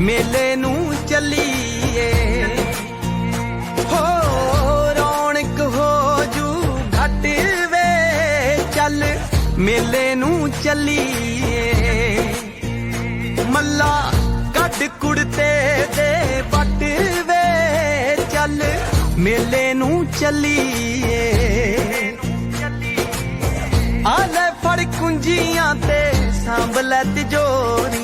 ਮੇਲੇ ਨੂੰ ਚੱਲੀਏ। ਹੋ, ਰੌਣਕ ਹੋ ਜੂ ਘਟ ਵੇ। ਚੱਲ ਮੇਲੇ ਨੂੰ ਚੱਲੀਏ। ਮੱਲਾ ਕੱਟ ਕੁੜਤੇ ਦੇ ਵੱਟ ਵੇ। ਚੱਲ ਮੇਲੇ ਨੂੰ ਚੱਲੀਏ। ਆਲੇ ਫੜ ਕੁੰਜੀਆਂ ਤੇ ਸੰਭਲਤ ਜੋਰੀ